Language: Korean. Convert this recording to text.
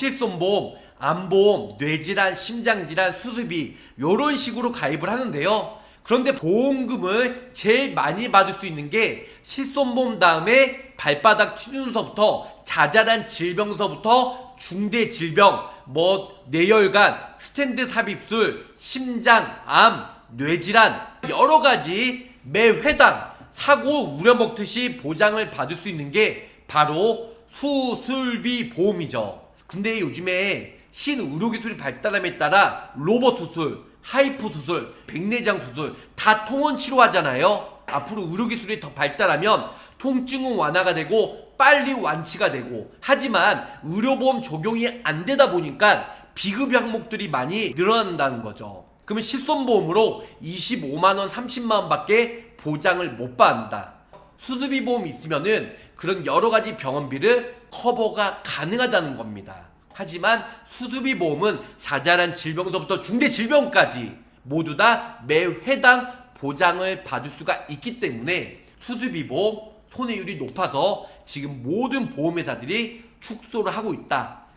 실손보험, 암보험, 뇌질환, 심장질환, 수술비 요런 식으로 가입을 하는데요. 그런데 보험금을 제일 많이 받을 수 있는 게 실손보험 다음에 발바닥 튀는서부터 자잘한 질병서부터 중대 질병, 뭐 뇌혈관, 스탠드 삽입술, 심장, 암, 뇌질환 여러 가지 매 회당 사고 우려먹듯이 보장을 받을 수 있는 게 바로 수술비 보험이죠. 근데 요즘에 신의료 기술이 발달함에 따라 로봇 수술, 하이프 수술, 백내장 수술 다 통원 치료하잖아요. 앞으로 의료 기술이 더 발달하면 통증은 완화가 되고 빨리 완치가 되고 하지만 의료보험 적용이 안 되다 보니까 비급 항목들이 많이 늘어난다는 거죠. 그러면 실손보험으로 25만원, 30만원 밖에 보장을 못 받는다. 수술비 보험 있으면은 그런 여러 가지 병원비를 커버가 가능하다는 겁니다. 하지만 수술비 보험은 자잘한 질병서부터 중대 질병까지 모두 다 매 회당 보장을 받을 수가 있기 때문에 수술비 보험 손해율이 높아서 지금 모든 보험회사들이 축소를 하고 있다.